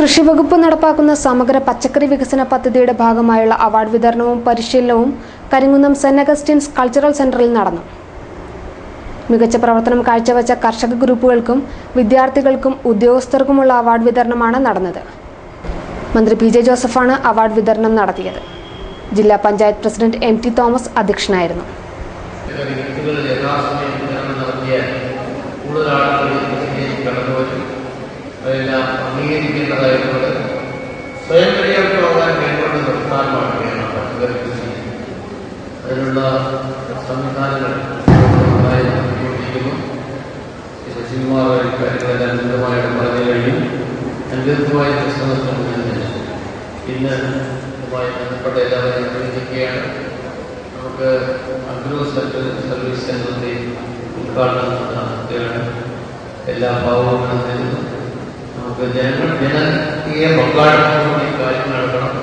കൃഷിവകുപ്പ് നടപ്പാക്കുന്ന സമഗ്ര പച്ചക്കറി വികസന പദ്ധതിയുടെ ഭാഗമായുള്ള അവാർഡ് വിതരണവും പരിശീലനവും കരിങ്കുന്നം സെന്റ് അഗസ്റ്റിൻസ് കൾച്ചറൽ സെന്ററിൽ നടന്നു. മികച്ച പ്രവർത്തനം കാഴ്ചവെച്ച കർഷക ഗ്രൂപ്പുകൾക്കും വിദ്യാർത്ഥികൾക്കും ഉദ്യോഗസ്ഥർക്കുമുള്ള അവാർഡ് വിതരണമാണ് നടന്നത്. മന്ത്രി പി ജെ ജോസഫാണ് അവാർഡ് വിതരണം നടത്തിയത്. ജില്ലാ panchayat president M T Thomas അധ്യക്ഷനായിരുന്നു. കൂടുതൽ ആളുകൾ അതെല്ലാം അംഗീകരിക്കേണ്ടതായിട്ടുള്ളത് സ്വയം പര്യാപ്തമാകാൻ കൈകൊണ്ട് സംസ്ഥാനമാണ് കേരളം അതിനുള്ള സംവിധാനങ്ങൾ നന്നായി നടത്തിക്കൊണ്ടിരിക്കുന്നു. ശശികുമാർ കാര്യങ്ങളെല്ലാം ലളിതമായിട്ട് പറഞ്ഞു കഴിഞ്ഞു. അനുബന്ധമായ പ്രശ്നങ്ങൾ ഇന്ന് ഇതുമായി ബന്ധപ്പെട്ട എല്ലാവരെയും അഭിനന്ദിക്കുകയാണ് നമുക്ക് അഗ്രോ സർവീസ് സെന്ററിന്റെ ഉദ്ഘാടനം നടത്തുകയാണ്. എല്ലാ ഭാവങ്ങളും ജനങ്ങൾ ജനകീയ പങ്കാളിത്തത്തോടെ ഈ കാര്യങ്ങൾ നടക്കണം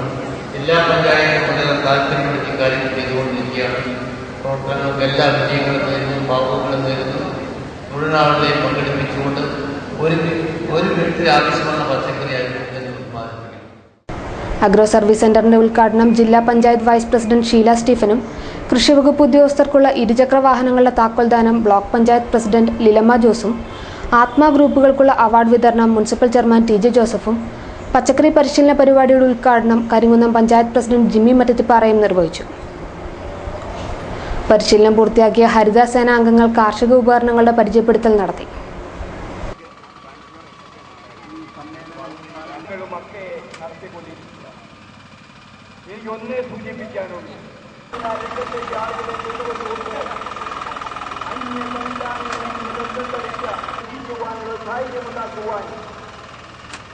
എല്ലാ പഞ്ചായത്തും വളരെ താല്പര്യപ്പെടുത്തി കാര്യങ്ങൾ ചെയ്തുകൊണ്ടിരിക്കുകയാണ്. പ്രവർത്തനങ്ങൾക്ക് എല്ലാ വിജയങ്ങളും നേരുന്നു ഭാവങ്ങളും നേരുന്നു. മുഴുവൻ ആളുകളെയും പങ്കെടുപ്പിച്ചുകൊണ്ട് ഒരു ഒരു വീട്ടിൽ ആവശ്യമുള്ള പച്ചക്കറി തന്നെ ഉത്പാദിപ്പിക്കണം അഗ്രോ സർവീസ് സെന്ററിന്റെ ഉദ്ഘാടനം ജില്ലാ പഞ്ചായത്ത് വൈസ് പ്രസിഡന്റ് ഷീല സ്റ്റീഫനും കൃഷിവകുപ്പ് ഉദ്യോഗസ്ഥർക്കുള്ള ഇരുചക്ര വാഹനങ്ങളുടെ താക്കോൽദാനം ബ്ലോക്ക് പഞ്ചായത്ത് പ്രസിഡന്റ് ലിലമ്മ ജോസും ആത്മാ ഗ്രൂപ്പുകൾക്കുള്ള അവാർഡ് വിതരണം മുനിസിപ്പൽ ചെയർമാൻ ടി ജെ ജോസഫും പച്ചക്കറി പരിശീലന പരിപാടിയുടെ ഉദ്ഘാടനം കരിങ്കുന്നം പഞ്ചായത്ത് പ്രസിഡന്റ് ജിമ്മി മറ്റത്തിപ്പാറയും നിർവഹിച്ചു. പരിശീലനം പൂർത്തിയാക്കിയ ഹരിതസേന അംഗങ്ങൾ കാർഷിക ഉപകരണങ്ങളുടെ പരിചയപ്പെടുത്തൽ നടത്തി. എനിക്കൊന്നേ സൂചിപ്പിക്കാനുള്ളൂ. miles away.